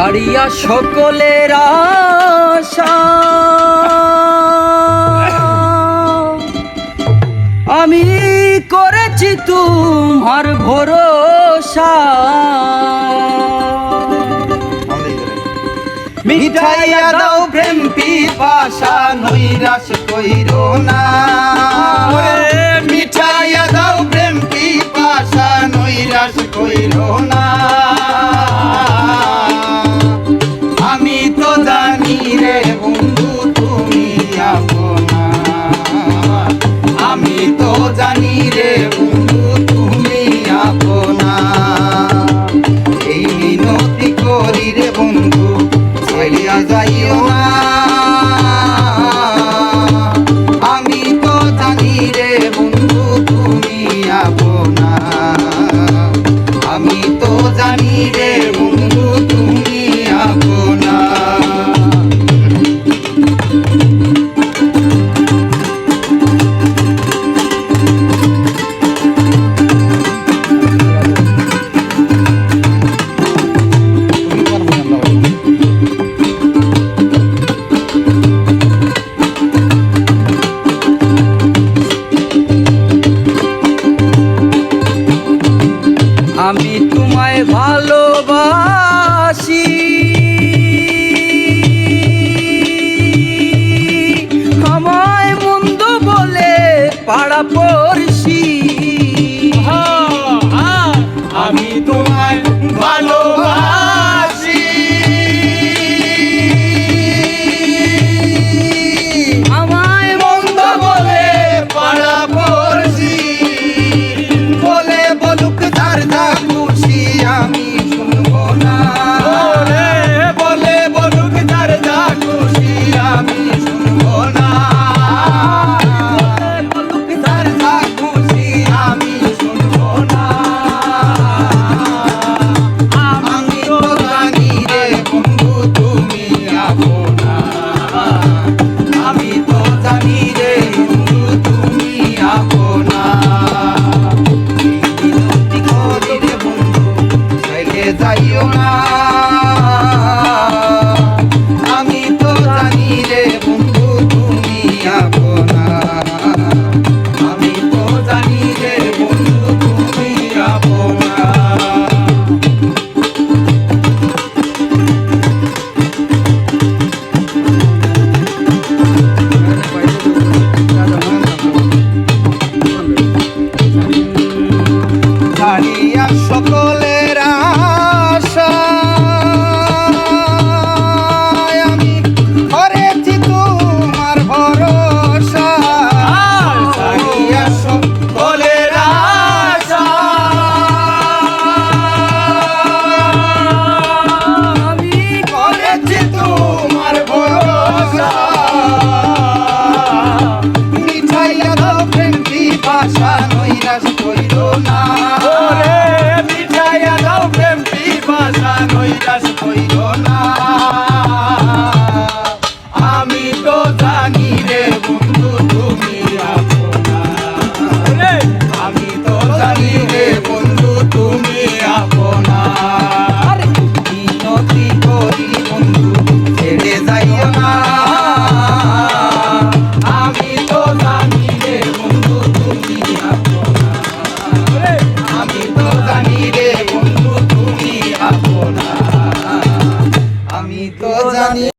ছাড়িয়া সকলের আশা। আমি করেছি তোমার ভরসা। মিঠাইয়া দাও প্রেম পিপাসা নৈরাস কইরো না। Jordan. ঋষি minha voz. কইল না। ওরে মিঠাইয়া দাও প্রেম পিপাসা নৈরাস কইল না। আমি তো জানি রে বন্ধু তুমি আপনা আমি তো জানি রে বন্ধু তুমি আপনা মিনতি করি বন্ধু ছেড়ে যাই